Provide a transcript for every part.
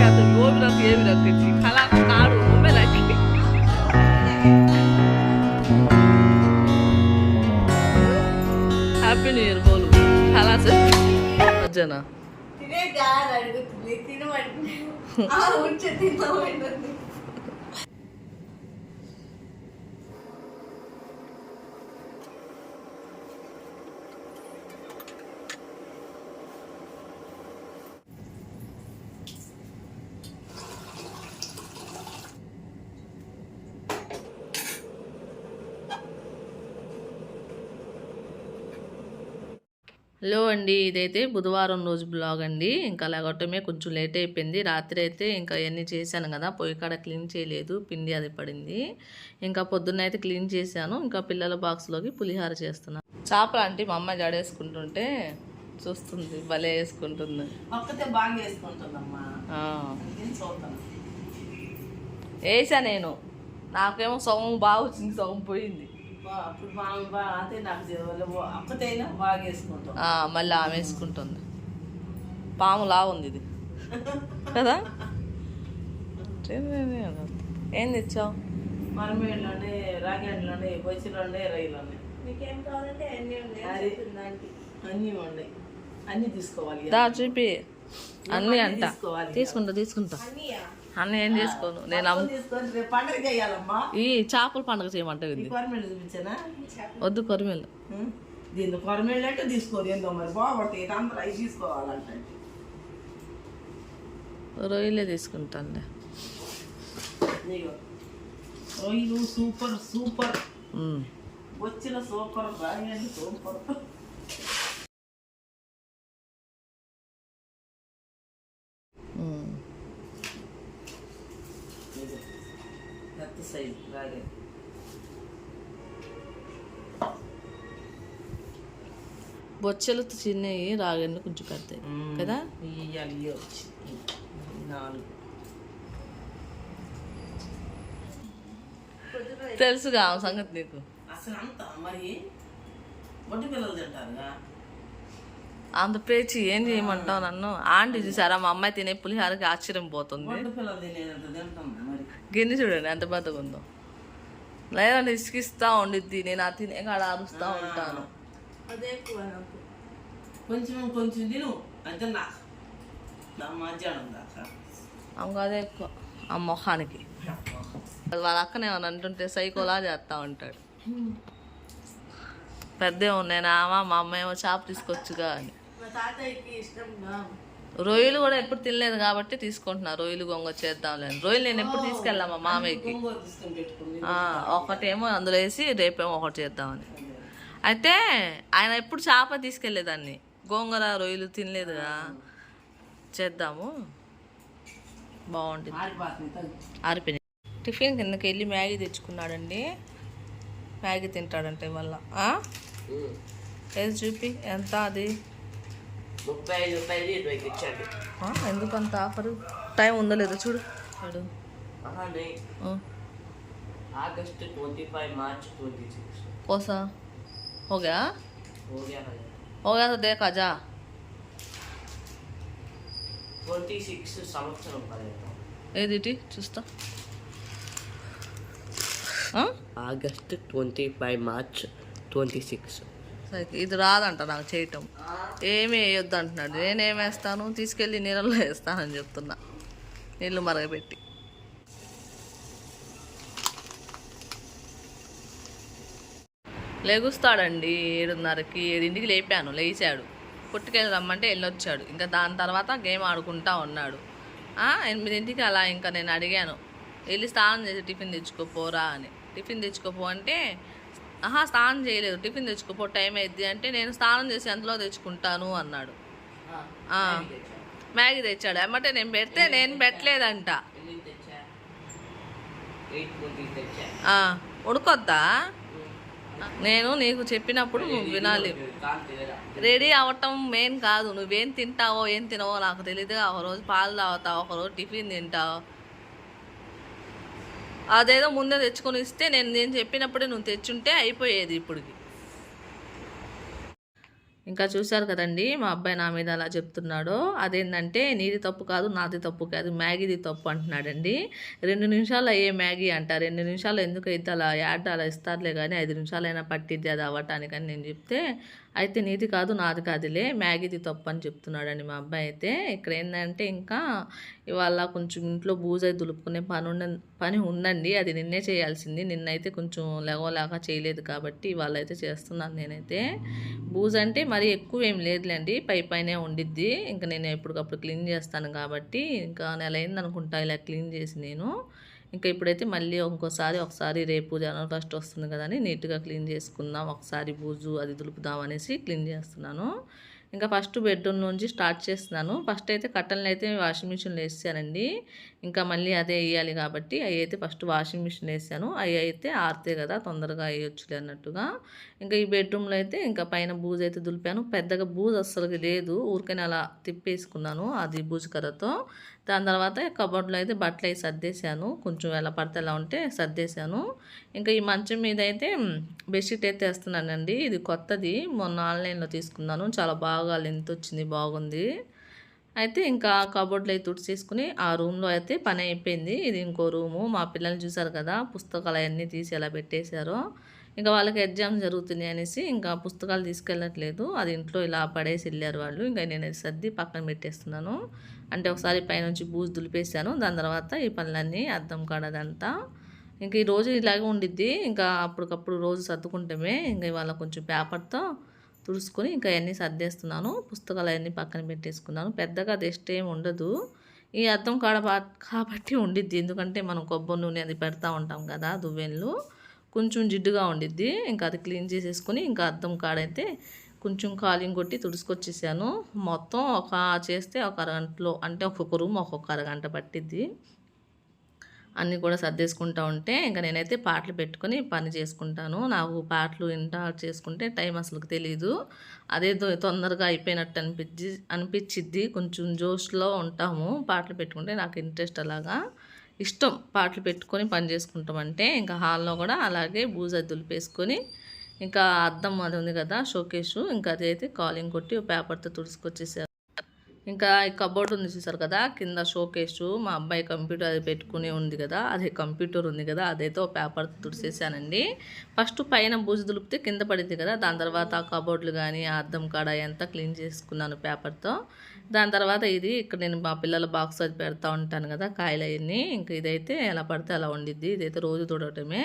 కాదు ఓమి నాకు ఏమి నాకు కళా కాడు ఒమ్మె నాకు హ్యాపీ న్యూ ఇయర్ బోలు కళా అజ్జనా తినే డాడ్ హలో అండి ఇదైతే బుధవారం రోజు బ్లాగ్ అండి. ఇంకా అలాగొట్టమే కొంచెం లేట్ అయిపోయింది. రాత్రి అయితే ఇంకా ఇవన్నీ చేశాను కదా పొయ్యి కాడ క్లీన్ చేయలేదు పిండి అది పడింది. ఇంకా పొద్దున్న అయితే క్లీన్ చేశాను. ఇంకా పిల్లల బాక్స్లోకి పులిహార చేస్తున్నాను చేపలు అంటే మా అమ్మ జడేసుకుంటుంటే చూస్తుంది భలే వేసుకుంటుంది. వేసా నేను. నాకేమో సొగం బాగా వచ్చింది సొగం పోయింది. అప్పుడు మా నాకు బాగా వేసుకుంటాం ఆ, మళ్ళీ ఆమె వేసుకుంటుంది పాము లా ఉంది ఇది కదా. ఏం తెచ్చావు? మరమేళ్ళలోనే రాగేళ్ళలోనే బొచ్చిలోనే రైల్లోనే మీకేం కావాలంటే అన్నీ ఉన్నాయి అన్నీ ఉన్నాయి అన్నీ తీసుకోవాలి దా చూపి. అన్నీ అంట. తీసుకోవాలి. తీసుకుంటా తీసుకుంటా. అన్నీయా? అన్నీ ఏం చేసుకోను? నేను ఈ చేపల పండుగ కొరమేళ్ళు చూపించానా? వద్దు కొరిమేలు? దీన్ని కొరమేళ్ళు అంటే ఏందో మరి బాగుంటాయి అందరూ అవి తీసుకోవాలంటే. రొయ్యలే తీసుకుంటానులే. రొయ్యలు సూపర్ సూపర్. వచ్చిన సూపర్ రాయండి సూపర్. బొచ్చెలు చిన్నవి రాగండి కొంచెం పెద్దవి కదా? తెలుసుగా సంగతి నీకు? అసలు అంత మరి ఒడ్డు పిల్లలు తింటారుగా? అంత పేచి ఏం చేయమంటావు నన్ను? ఆంటీ చూసారా మా అమ్మాయి తినే పులిహారకి ఆశ్చర్యం పోతుంది. గిన్నె చూడండి ఎంత ఉందో లేదంటే ఇసుకిస్తా ఉండిద్ది నేను ఆ తినే కాడ అరుస్తా ఉంటాను. అదే ఎక్కువ నాకు. కొంచెం కొంచెం తిను. అంతే నా నా మధ్యాహ్నం దాకా. ఆమెకు అదే ఎక్కువ. ఆ మొహానికి. వాళ్ళ అక్కనే ఏమని అంటుంటే సైకోలా చేస్తా ఉంటాడు. పెద్ద నేను ఆమె మా అమ్మ ఏమో చేప తీసుకొచ్చుగా అని. రొయ్యలు కూడా ఎప్పుడు తినలేదు కాబట్టి తీసుకుంటున్నా. రొయ్యలు గొంగ చేద్దాంలే అని. రొయ్యలు నేను ఎప్పుడు తీసుకెళ్ళా మా మామయ్యకి. ఒకటేమో అందులో వేసి రేపేమో ఒకటి చేద్దామని. అయితే ఆయన ఎప్పుడు చేప తీసుకెళ్ళేదాన్ని గోంగూర రొయ్యలు తినలేదుగా చేద్దాము. బాగుంటుంది. ఆరిపోయినాయి. టిఫిన్ కిందకి వెళ్ళి మ్యాగీ తెచ్చుకున్నాడండి. మ్యాగీ తింటాడంటే వల్ల ఏది చూపి? ఎంత అది? ఎందుకు అంత ఆఫరు? టైం ఉందో లేదో చూడు. చూడు. August twenty five March twenty six. Kosa हो गया हो गया तो देख आजा ట్వంటీ సిక్స్ సంవత్సరం పర్యటన ఏది ఇటీ చూస్తా ఆ? August twenty five March twenty six సరే, ఇది రాదంట నాకు చేయటం ఏమి వేయొద్దు అంటున్నాడు నేనేం వేస్తాను తీసుకెళ్ళి నీళ్ళలో వేస్తానని చెప్తున్నా నీళ్ళు మరగబెట్టి లెగుస్తాడండి ఏడున్నరకి ఏడింటికి లేపాను లేచాడు. పుట్టుకెళ్ళి రమ్మంటే వెళ్ళొచ్చాడు ఇంకా దాని తర్వాత గేమ్ ఆడుకుంటా ఉన్నాడు. ఎనిమిదింటికి అలా ఇంకా నేను అడిగాను వెళ్ళి స్నానం చేసి టిఫిన్ తెచ్చుకోపోరా అని. టిఫిన్ తెచ్చుకోపో అంటే ఆహా స్నానం చేయలేదు టిఫిన్ తెచ్చుకోపో టైం అయింది అంటే నేను స్నానం చేసి ఎంతలో తెచ్చుకుంటాను అన్నాడు. మ్యాగీ తెచ్చాడు. ఏమంటే నేను పెడితే నేను పెట్టలేదంట. ఉడకొద్దా? నేను నీకు చెప్పినప్పుడు నువ్వు వినాలి. రెడీ అవ్వటం మెయిన్ కాదు. నువ్వేం తింటావో ఏం తినవో నాకు తెలియదు ఒక రోజు పాలు తాగుతావు ఒక రోజు టిఫిన్ తింటావు. అదేదో ముందే తెచ్చుకొని ఇస్తే నేను నేను చెప్పినప్పుడే నువ్వు తెచ్చుంటే అయిపోయేది ఇప్పటికి. ఇంకా చూశారు కదండి మా అబ్బాయి నా మీద అలా చెప్తున్నాడో అదేంటంటే నీది తప్పు కాదు నాది తప్పు కాదు మ్యాగీది తప్పు అంటున్నాడండి. రెండు నిమిషాలు అయ్యే మ్యాగీ అంట రెండు నిమిషాలు ఎందుకు అయితే అలా యాడ్ అలా ఇస్తారులే కానీ ఐదు నిమిషాలైనా పట్టిద్ది అది అవ్వటానికని నేను చెప్తే అయితే నీది కాదు నాది కాదులే మ్యాగీది తప్పు అని చెప్తున్నాడండి మా అబ్బాయి అయితే. ఇక్కడ ఏంటంటే ఇంకా ఇవాళ కొంచెం ఇంట్లో బూజు అయితే దులుపుకునే పని ఉండ పని ఉందండి అది నిన్నే చేయాల్సింది. నిన్నైతే కొంచెం లెగోలాగా చేయలేదు కాబట్టి ఇవాళ అయితే చేస్తున్నాను నేనైతే. బూజు అంటే మరి ఎక్కువ ఏం లేదులేండి పై పైనే ఉండిద్ది. ఇంకా నేను ఎప్పటికప్పుడు క్లీన్ చేస్తాను కాబట్టి ఇంకా నెల అయింది అనుకుంటా ఇలా క్లీన్ చేసి నేను. ఇంకా ఇప్పుడైతే మళ్ళీ ఇంకోసారి ఒకసారి రేపు జనవరి ఫస్ట్ వస్తుంది కదా అని నీట్గా క్లీన్ చేసుకుందాం ఒకసారి బూజు అది దులుపుదాం అనేసి క్లీన్ చేస్తున్నాను. ఇంకా ఫస్ట్ బెడ్రూమ్ నుంచి స్టార్ట్ చేస్తున్నాను. ఫస్ట్ అయితే కట్టెలను అయితే వాషింగ్ మిషన్లో వేసానండి. ఇంకా మళ్ళీ అదే వేయాలి కాబట్టి అవి అయితే ఫస్ట్ వాషింగ్ మిషన్ వేసాను. అవి అయితే ఆరితే కదా తొందరగా వేయొచ్చులే అన్నట్టుగా. ఇంకా ఈ బెడ్రూమ్లో అయితే ఇంకా పైన బూజు అయితే దులిపాను. పెద్దగా బూజు అస్సలు లేదు. ఊరికైనా అలా తిప్పేసుకున్నాను అది బూజు కర్రతో. దాని తర్వాత కబోర్డ్లో అయితే బట్టలు అవి సర్దేశాను. కొంచెం ఎలా పడితే ఎలా ఉంటే సర్దేశాను. ఇంకా ఈ మంచం మీద అయితే బెడ్షీట్ అయితే వేస్తున్నానండి. ఇది కొత్తది. మొన్న ఆన్లైన్లో తీసుకున్నాను. చాలా బాగా లెంత్ వచ్చింది. బాగుంది. అయితే ఇంకా కబోర్డ్లో అయితే తుడిచేసుకుని ఆ రూమ్లో అయితే పని అయిపోయింది. ఇది ఇంకో రూము మా పిల్లలు చూసారు కదా పుస్తకాలు అవన్నీ తీసి ఎలా పెట్టేశారో. ఇంకా వాళ్ళకి ఎగ్జామ్స్ జరుగుతున్నాయి అనేసి ఇంకా పుస్తకాలు తీసుకెళ్ళట్లేదు. అది ఇంట్లో ఇలా పడేసి వెళ్ళారు వాళ్ళు. ఇంకా నేను సర్ది పక్కన పెట్టేస్తున్నాను. అంటే ఒకసారి పైనుంచి బూజు దులిపేశాను. దాని తర్వాత ఈ పనులన్నీ అర్థం కాడదంతా ఇంకా ఈ రోజు ఇలాగే ఉండిద్ది. ఇంకా అప్పటికప్పుడు రోజు సర్దుకుంటామే. ఇంకా ఇవాళ కొంచెం పేపర్తో తుడుచుకొని ఇంకా అవన్నీ సర్దేస్తున్నాను. పుస్తకాలు అవన్నీ పక్కన పెట్టేసుకున్నాను. పెద్దగా అది ఏమి ఉండదు. ఈ అద్దం కాడ కాబట్టి ఉండిద్ది. ఎందుకంటే మనం కొబ్బరి నూనె అది పెడతా ఉంటాం కదా దువ్వెన్లు. కొంచెం జిడ్డుగా ఉండిద్ది. ఇంకా అది క్లీన్ చేసేసుకొని ఇంకా అద్దం కాడైతే కొంచెం కాలింగ్ కొట్టి తుడుచుకొచ్చేసాను. మొత్తం ఒక చేస్తే ఒక అరగంటలో అంటే ఒక్కొక్క రూమ్ ఒక్కొక్క అరగంట పట్టిద్ది. అన్నీ కూడా సర్దేసుకుంటా ఉంటే ఇంకా నేనైతే పాటలు పెట్టుకొని పని చేసుకుంటాను. నాకు పాటలు వింటా చేసుకుంటే టైం అసలు తెలియదు అదే తొందరగా అయిపోయినట్టు అనిపించి అనిపించిద్ది కొంచెం జోష్లో ఉంటాము. పాటలు పెట్టుకుంటే నాకు ఇంట్రెస్ట్ అలాగా. ఇష్టం పాటలు పెట్టుకొని పని చేసుకుంటామంటే ఇంకా హాల్లో కూడా అలాగే బూజ దులిపేసుకొని ఇంకా అద్దం అది ఉంది కదా షోకేసు. ఇంకా అదైతే అయితే కాలింగ్ కొట్టి పేపర్తో తుడుచుకొచ్చేసారు ఇంకా ఈ కబోర్డ్ ఉంది చూసారు కదా కింద షోకేసు మా అబ్బాయి కంప్యూటర్ అది పెట్టుకుని ఉంది కదా అదే కంప్యూటర్ ఉంది కదా అదైతే పేపర్ తుడిసేసానండి. ఫస్ట్ పైన బూజు దులిపితే కింద పడింది కదా దాని తర్వాత ఆ కబోర్డ్లు కానీ ఆ అద్దం కాడ అంతా క్లీన్ చేసుకున్నాను పేపర్తో దాని తర్వాత ఇది ఇక్కడ నేను మా పిల్లల బాక్స్ అది పెడతా ఉంటాను కదా కాయలు అవన్నీ ఇంకా ఇదైతే ఎలా పడితే అలా ఉండిద్ది ఇదైతే రోజు తుడవటమే.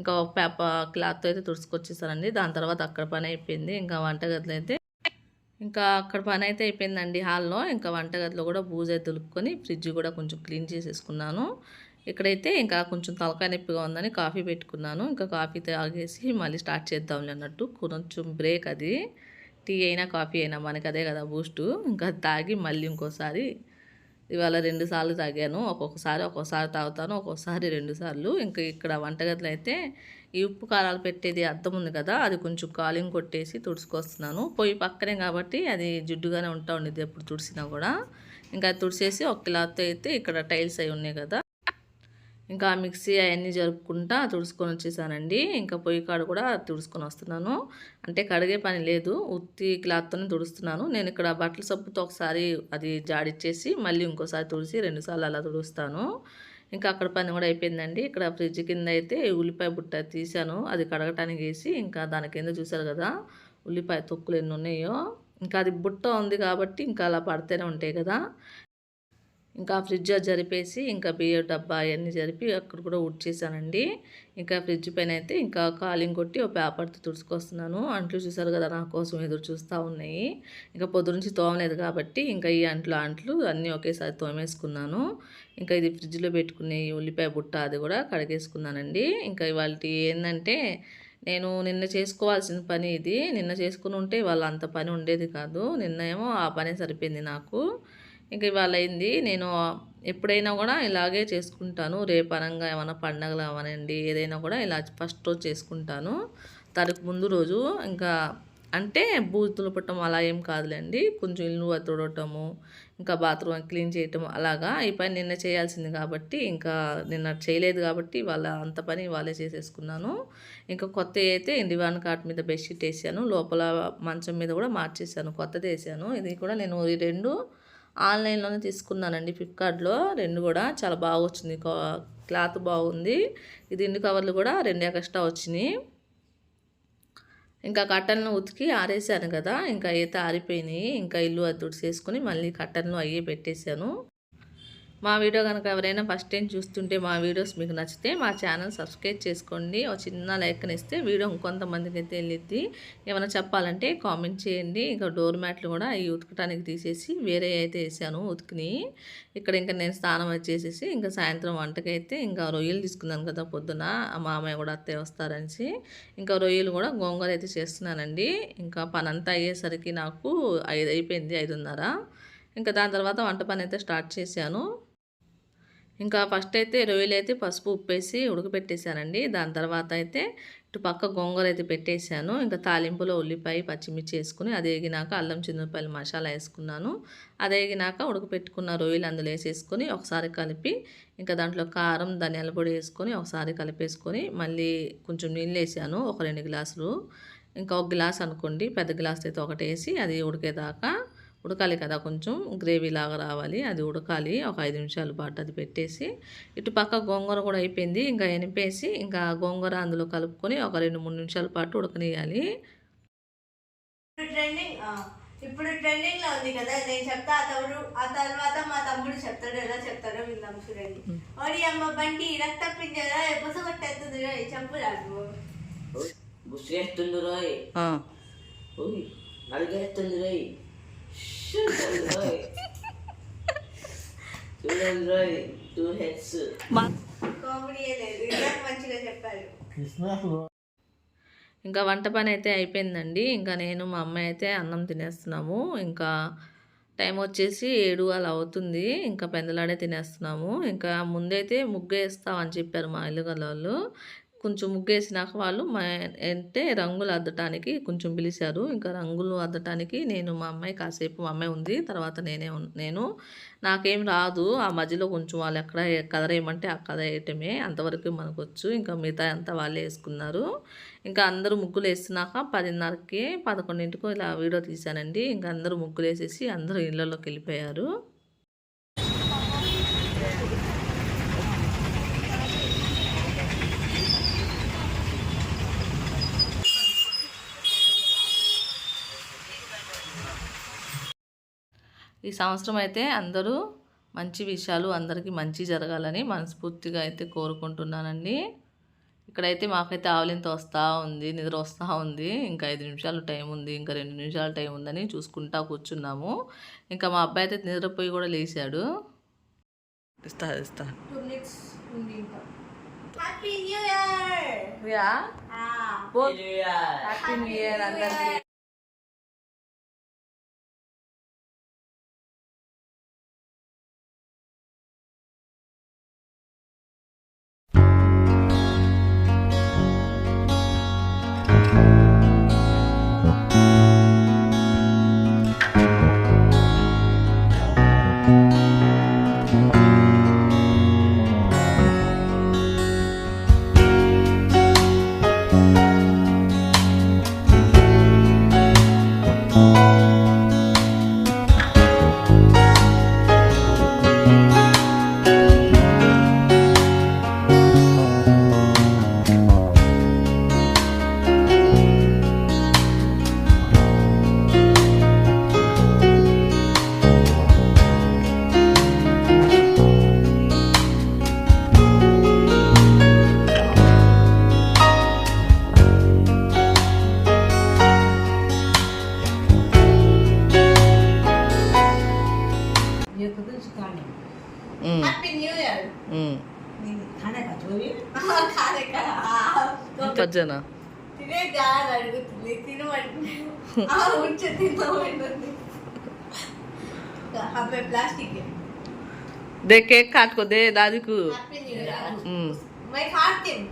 ఇంకా పేపర్ క్లాత్తో అయితే తుడుచుకొచ్చేసానండి. దాని తర్వాత అక్కడ పని అయిపోయింది. ఇంకా వంటగదిలో అయితే ఇంకా అక్కడ పని అయితే అయిపోయిందండి హాల్లో. ఇంకా వంటగదిలో కూడా బూజ దులుపుకొని ఫ్రిడ్జ్ కూడా కొంచెం క్లీన్ చేసేసుకున్నాను. ఇక్కడైతే ఇంకా కొంచెం తలకాయ నొప్పిగా ఉందని కాఫీ పెట్టుకున్నాను. ఇంకా కాఫీ తాగేసి మళ్ళీ స్టార్ట్ చేద్దాంలే అన్నట్టు కొంచెం బ్రేక్ అది. టీ అయినా కాఫీ అయినా మనకి అదే కదా బూస్టు. ఇంకా తాగి మళ్ళీ ఇంకోసారి ఇవాళ రెండు సార్లు తాగాను. ఒక్కొక్కసారి ఒక్కొక్కసారి తాగుతాను ఒక్కొక్కసారి రెండు సార్లు. ఇంకా ఇక్కడ వంటగదిలో అయితే ఈ ఉప్పు కారాలు పెట్టేది అద్దం ఉంది కదా అది కొంచెం కాలింగ్ కొట్టేసి తుడుచుకొస్తున్నాను. పొయ్యి పక్కనే కాబట్టి అది జిడ్డుగానే ఉంటా ఉండేది ఎప్పుడు తుడిసినా కూడా. ఇంకా అది తుడిచేసి ఒక క్లాత్ అయితే ఇక్కడ టైల్స్ అయి ఉన్నాయి కదా. ఇంకా మిక్సీ అవన్నీ జరుపుకుంటా తుడుచుకొని వచ్చేసానండి. ఇంకా పొయ్యి కాడ కూడా తుడుచుకొని వస్తున్నాను. అంటే కడిగే పని లేదు ఉత్తి క్లాత్తోనే తుడుస్తున్నాను. నేను ఇక్కడ బట్టల సబ్బుతో ఒకసారి అది జాడిచ్చేసి మళ్ళీ ఇంకోసారి తుడిసి రెండుసార్లు అలా తుడుస్తాను. ఇంకా అక్కడ పని కూడా అయిపోయిందండి. ఇక్కడ ఫ్రిడ్జ్ కింద అయితే ఉల్లిపాయ బుట్ట తీసాను అది కడగటానికి వేసి ఇంకా దాని కింద చూసారు కదా ఉల్లిపాయ తొక్కులు ఎన్ని ఉన్నాయో. ఇంకా అది బుట్ట ఉంది కాబట్టి ఇంకా అలా పడితేనే ఉంటాయి కదా. ఇంకా ఫ్రిడ్జ్ అది జరిపేసి ఇంకా బియ్యం డబ్బా అవన్నీ జరిపి అక్కడ కూడా ఉడ్చేసానండి. ఇంకా ఫ్రిడ్జ్ పైన అయితే ఇంకా కాలింగ్ కొట్టి ఒక పేపర్తో తుడుచుకొస్తున్నాను. అంట్లు చూసారు కదా నా కోసం ఎదురు చూస్తూ ఉన్నాయి. ఇంకా పొద్దు నుంచి తోమలేదు కాబట్టి ఇంకా ఈ అంట్లు అంట్లు అన్నీ ఒకేసారి తోమేసుకున్నాను. ఇంకా ఇది ఫ్రిడ్జ్లో పెట్టుకునే ఉల్లిపాయ బుట్ట అది కూడా కడిగేసుకున్నానండి. ఇంకా ఇవాళ ఏంటంటే నేను నిన్న చేసుకోవాల్సిన పని ఇది. నిన్న చేసుకుని ఉంటే ఇవాళ అంత పని ఉండేది కాదు. నిన్న ఏమో ఆ పనే సరిపోయింది నాకు. ఇంక ఇవాళ అయింది నేను ఎప్పుడైనా కూడా ఇలాగే చేసుకుంటాను. రేపు అనగా ఏమైనా పండగలు అవనండి ఏదైనా కూడా ఇలా ఫస్ట్ రోజు చేసుకుంటాను. దానికి ముందు రోజు ఇంకా అంటే బూతులు పుట్టడం అలా ఏం కాదులేండి. కొంచెం ఇల్లు తుడవటము ఇంకా బాత్రూమ్ క్లీన్ చేయటం అలాగా. ఈ పని నిన్న చేయాల్సింది కాబట్టి ఇంకా నిన్న చేయలేదు కాబట్టి వాళ్ళ అంత పని వాళ్ళే చేసేసుకున్నాను. ఇంకా కొత్త అయితే ఇండివాన్ కాట్ మీద బెడ్షీట్ వేసాను. లోపల మంచం మీద కూడా మార్చేసాను. కొత్తది వేసాను. ఇది కూడా నేను ఈ రెండు ఆన్లైన్లోనే తీసుకున్నానండి ఫ్లిప్కార్ట్లో. రెండు కూడా చాలా బాగా వచ్చింది క్లాత్ బాగుంది. ఇది ఇన్ని కవర్లు కూడా రెండు ఎక్స్ట్రా వచ్చినాయి. ఇంకా కట్టలను ఉతికి ఆరేసాను కదా. ఇంకా అయితే ఆరిపోయినాయి. ఇంకా ఇల్లు అది తుడిసేసుకుని మళ్ళీ కట్టలను అయ్యే పెట్టేశాను. మా వీడియో కనుక ఎవరైనా ఫస్ట్ టైం చూస్తుంటే మా వీడియోస్ మీకు నచ్చితే మా ఛానల్ సబ్స్క్రైబ్ చేసుకోండి. ఒక చిన్న లైక్ని ఇస్తే వీడియో ఇంకొంతమందికి అయితే వెళ్ళిద్ది. ఏమైనా చెప్పాలంటే కామెంట్ చేయండి. ఇంకా డోర్ మ్యాట్లు కూడా ఈ ఉతకటానికి తీసేసి వేరే అయితే వేసాను ఉతికిని. ఇక్కడ ఇంకా నేను స్నానం వచ్చేసేసి ఇంకా సాయంత్రం వంటకైతే ఇంకా రొయ్యలు తీసుకున్నాను కదా పొద్దున. మామయ్య కూడా అత్తయ్య వస్తారనేసి ఇంకా రొయ్యలు కూడా గోంగూర అయితే చేస్తున్నానండి. ఇంకా పని అంతా అయ్యేసరికి నాకు ఐదు అయిపోయింది ఐదున్నర. ఇంకా దాని తర్వాత వంట పని అయితే స్టార్ట్ చేశాను. ఇంకా ఫస్ట్ అయితే రొయ్యలు అయితే పసుపు ఉప్పేసి ఉడకపెట్టేశానండి దాని తర్వాత అయితే ఇటు పక్క గోంగూర అయితే పెట్టేశాను. ఇంకా తాలింపులో ఉల్లిపాయ పచ్చిమిర్చి వేసుకుని అది వేగినాక అల్లం చిన్నపాయలు మసాలా వేసుకున్నాను. అది వేగినాక ఉడకపెట్టుకున్న రొయ్యలు అందులో వేసేసుకొని ఒకసారి కలిపి ఇంకా దాంట్లో కారం ధనియాల పొడి వేసుకొని ఒకసారి కలిపేసుకొని మళ్ళీ కొంచెం నీళ్ళు వేసాను ఒక రెండు గ్లాసులు. ఇంకా ఒక గ్లాస్ అనుకోండి పెద్ద గ్లాస్ అయితే ఒకటి వేసి అది ఉడికేదాకా ఉడకాలి కదా కొంచెం గ్రేవీ లాగా రావాలి అది ఉడకాలి ఒక ఐదు నిమిషాల పాటు అది పెట్టేసి ఇటు పక్క గోంగూర కూడా అయిపోయింది ఇంకా ఎనిపేసి ఇంకా గోంగూర అందులో కలుపుకొని ఒక రెండు మూడు నిమిషాల పాటు ఉడకనియాలి ఇప్పుడు ట్రెండింగ్ ఇప్పుడు ట్రెండింగ్లో ఉంది కదా నేను చెప్తా ఆ తమ్ముడు ఆ తర్వాత మా తమ్ముడు చెప్తాడు ఎలా చెప్తాడో విందాం చూడండి. ఓడి అమ్మ బండి రక్త పింజరా ఎప్పుడు కొట్టేస్తుంది చెప్పు రాదు రోయ్ ఓయ్ నడిగేస్తుంది రోయ్. చూడండి రోయ్. ఇంకా వంట పని అయితే అయిపోయిందండి. ఇంకా నేను మా అమ్మాయి అయితే అన్నం తినేస్తున్నాము. ఇంకా టైం వచ్చేసి ఏడు అలా అవుతుంది. ఇంకా పెందలాడే తినేస్తున్నాము. ఇంకా ముందైతే ముగ్గు వేస్తామని చెప్పారు మా ఇల్లు గల వాళ్ళు కొంచెం ముగ్గేసినాక వాళ్ళు మా అంటే రంగులు అద్దటానికి కొంచెం పిలిచారు. ఇంకా రంగులు అద్దటానికి నేను మా అమ్మాయి కాసేపు మా అమ్మాయి ఉంది. తర్వాత నేనే నేను. నాకేం రాదు. ఆ మధ్యలో కొంచెం వాళ్ళు ఎక్కడ కలర్ వేయమంటే ఆ కలర్ వేయటమే అంతవరకు మనకు వచ్చు ఇంకా మిగతా అంతా వాళ్ళే వేసుకున్నారు. ఇంకా అందరూ ముగ్గులు వేసినాక పదిన్నరకి పదకొండింటికో ఇలా వీడియో తీశానండి. ఇంకా అందరూ ముగ్గులు వేసేసి అందరూ ఇళ్ళలోకి వెళ్ళిపోయారు. ఈ సంవత్సరం అయితే అందరూ మంచి విషయాలు అందరికీ మంచి జరగాలని మనస్ఫూర్తిగా అయితే కోరుకుంటున్నానండి. ఇక్కడైతే మాకైతే ఆవలింత వస్తూ ఉంది నిద్ర వస్తూ ఉంది. ఇంకా ఐదు నిమిషాలు టైం ఉంది ఇంకా రెండు నిమిషాలు టైం ఉందని చూసుకుంటా కూర్చున్నాము. ఇంకా మా అబ్బాయి అయితే నిద్రపోయి కూడా లేచాడు. ఇస్తా ఇస్తా. New year happy new year అందరికీ. హ్యాపీ న్యూ ఇయర్ ఉమ్. కాదే కదా పజ్జన తినే కాదు అడుగుతుంది తినమంటుంది ఆ ఉంచు తినమంటుంది హబ్బే plastic they cake కాటుకో they దాదికు happy new year ఉమ్. मैं खाती हूँ